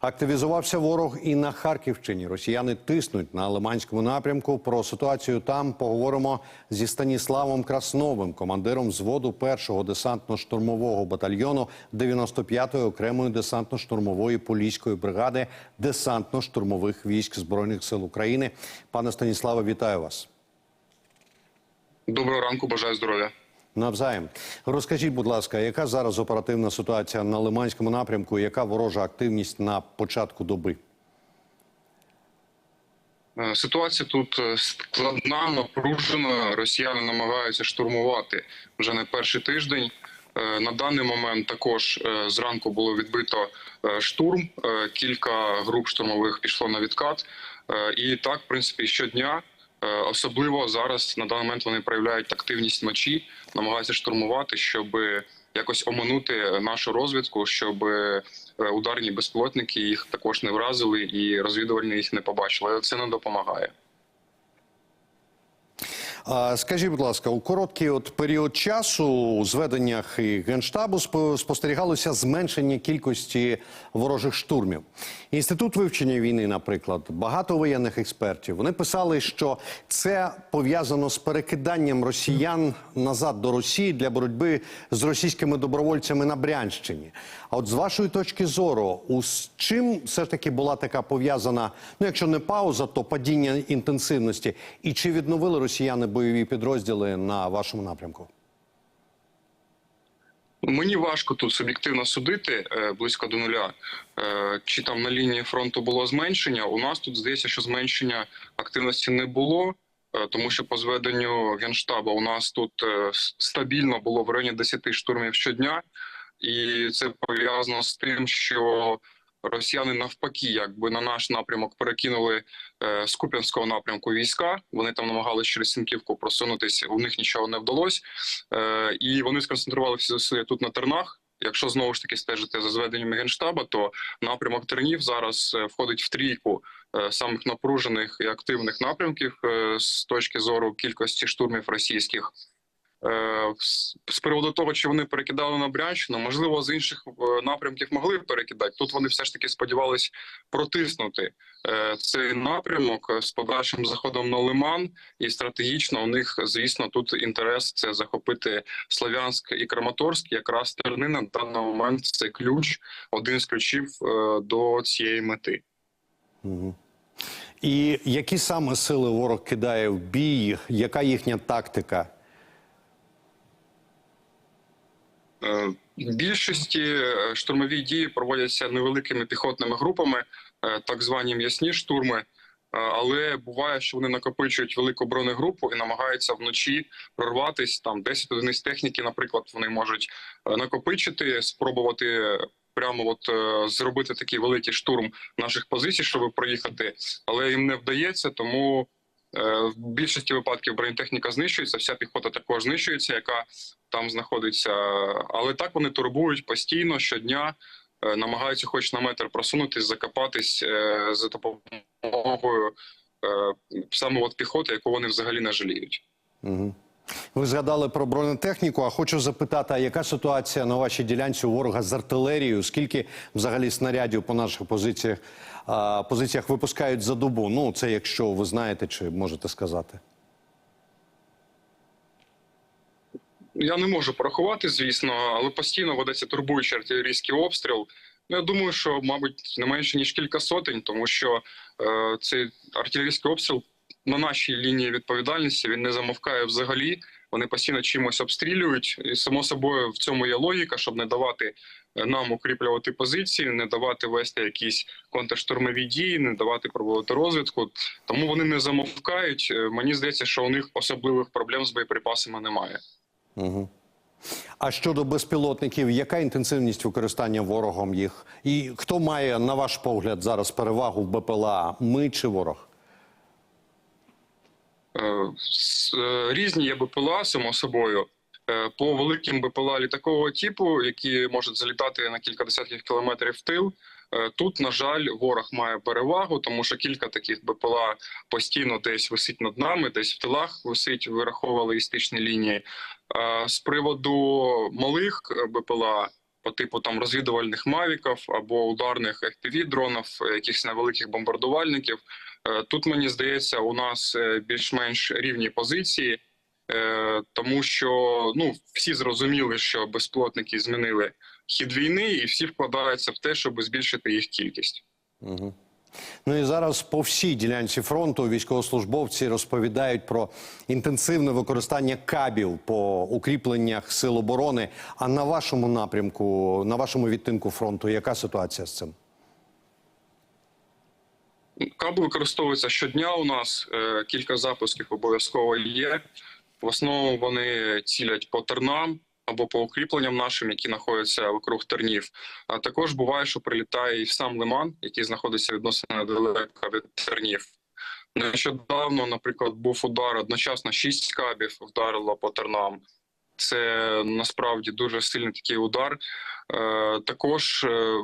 Активізувався ворог і на Харківщині. Росіяни тиснуть на Лиманському напрямку. Про ситуацію там поговоримо зі Станіславом Красновим, командиром взводу першого десантно-штурмового батальйону 95-ї окремої десантно-штурмової поліської бригади десантно-штурмових військ збройних сил України. Пане Станіславе, вітаю вас. Доброго ранку, бажаю здоров'я. Навзаєм розкажіть, будь ласка, яка зараз оперативна ситуація на Лиманському напрямку? Яка ворожа активність на початку доби? Е, Ситуація тут е, складна, напружена. Росіяни намагаються штурмувати вже не перший тиждень. Е, На даний момент також зранку було відбито штурм. Кілька груп штурмових пішло на відкат. І так, в принципі, щодня. Е, Особливо зараз на даний момент вони проявляють активність вночі, намагаються штурмувати, щоб якось оминути нашу розвідку, щоб е, ударні безпілотники їх також не вразили і розвідувальні їх не побачили. Але це не допомагає. Скажіть, будь ласка, у короткий от період часу у зведеннях і генштабу спостерігалося зменшення кількості ворожих штурмів. Інститут вивчення війни, наприклад, багато воєнних експертів. Вони писали, що це пов'язано з перекиданням росіян назад до Росії для боротьби з російськими добровольцями на Брянщині. А от з вашої точки зору, у з чим все ж таки була така пов'язана, ну якщо не пауза, то падіння інтенсивності, і чи відновили росіяни бойові підрозділи на вашому напрямку? Мені важко тут суб'єктивно судити е, близько до нуля. Е, Чи там на лінії фронту було зменшення? У нас тут здається, що зменшення активності не було, е, тому що по зведенню генштабу у нас тут стабільно було в районі 10 штурмів щодня, і це пов'язано з тим, що росіяни навпаки, якби на наш напрямок перекинули е, з Куп'янського напрямку війська. Вони там намагалися через Сінківку просунутися. У них нічого не вдалося. Е, і вони сконцентрували всі зусилля тут на тернах. Якщо знову ж таки стежити за зведеннями генштаба, то напрямок тернів зараз е, входить в трійку е, самих напружених і активних напрямків е, з точки зору кількості штурмів російських. Е, з- приводу того, чи вони перекидали на Брянщину, можливо, з інших е, напрямків могли перекидати. Тут вони все ж таки сподівались протиснути е, цей напрямок з подальшим заходом на Лиман. І стратегічно у них, звісно, тут інтерес це захопити Слов'янськ і Краматорськ. Якраз терни на даний момент це ключ, один з ключів до цієї мети. І які саме сили ворог кидає в бій? Яка їхня тактика? Е, В більшості е, штурмові дії проводяться невеликими піхотними групами, е, так звані м'ясні штурми. Е, Але буває, що вони накопичують велику бронегрупу і намагаються вночі прорватися. Там 10 одиниць техніки, наприклад, вони можуть е, накопичити, спробувати прямо от е, зробити такий великий штурм наших позицій, щоб проїхати, але їм не вдається, тому. Е, В більшості випадків бронетехніка знищується, вся піхота також знищується, яка там знаходиться. Але так вони турбують постійно щодня, е, намагаються, хоч на метр просунутись, закопатись е, за допомогою саме от піхоти, яку вони взагалі не жаліють. Угу. Ви згадали про бронетехніку. А хочу запитати, а яка ситуація на вашій ділянці у ворога з артилерією? Скільки взагалі снарядів по наших позиціях позиціях випускають за добу? Ну це якщо ви знаєте чи можете сказати. Я не можу порахувати, звісно, але постійно ведеться турбуючий артилерійський обстріл. Ну, я думаю, що, мабуть, не менше ніж кілька сотень, тому що е, цей артилерійський обстріл на нашій лінії відповідальності він не замовкає взагалі. Вони постійно чимось обстрілюють, і само собою в цьому є логіка, щоб не давати е, нам укріплювати позиції, не давати вести якісь контрштурмові дії, не давати проводити розвідку. Тому вони не замовкають. Е, Мені здається, що у них особливих проблем з боєприпасами немає. Угу. А щодо безпілотників, яка інтенсивність використання ворогом їх? І хто має, на ваш погляд, зараз перевагу в БПЛА? Ми чи ворог? Е, е, Різні є БПЛА, само собою. Е, По великим БПЛА літакового типу, які можуть залітати на кілька десятків кілометрів в тил. Тут, на жаль, ворог має перевагу, тому що кілька таких БПЛА постійно десь висить над нами, десь в тилах висить, вираховували істичні лінії. З приводу малих БПЛА по типу там розвідувальних мавіків або ударних fpv дронів, якихось невеликих бомбардувальників. Е, Тут мені здається, у нас е, більш-менш рівні позиції, е, тому що ну всі зрозуміли, що безпілотники змінили хід війни, і всі вкладаються в те, щоб збільшити їх кількість. Угу. Ну і зараз по всій ділянці фронту військовослужбовці розповідають про інтенсивне використання кабів по укріпленнях сил оборони. А на вашому напрямку, на вашому відтинку фронту, яка ситуація з цим? Каби використовуються щодня. У нас е, кілька запусків обов'язково є. В основному вони цілять по тернам або по укріпленням нашим, які знаходяться вокруг тернів. А також буває, що прилітає і сам лиман, який знаходиться відносно недалеко від тернів. Нещодавно, наприклад, був удар одночасно шість кабів вдарило по тернам. Це насправді дуже сильний такий удар. Е, також е,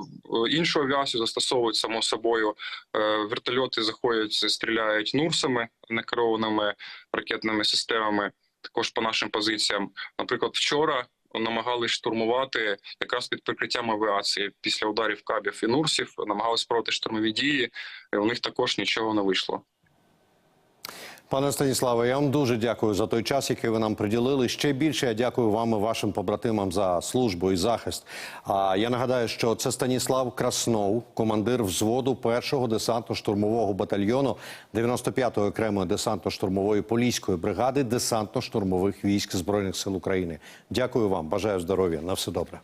іншу авіацію застосовують само собою. Е, вертольоти заходять, стріляють нурсами, некерованими ракетними системами. Також по нашим позиціям. Наприклад, вчора намагались штурмувати якраз під прикриттям авіації після ударів кабів і нурсів. Намагались проти штурмові дії. і У них також нічого не вийшло. Пане Станіславе, я вам дуже дякую за той час, який ви нам приділили. Ще більше я дякую вам і вашим побратимам за службу і захист. А я нагадаю, що це Станіслав Краснов, командир взводу 1-го десантно-штурмового батальйону 95-ї окремої десантно-штурмової поліської бригади десантно-штурмових військ збройних сил України. Дякую вам, бажаю здоров'я. На все добре.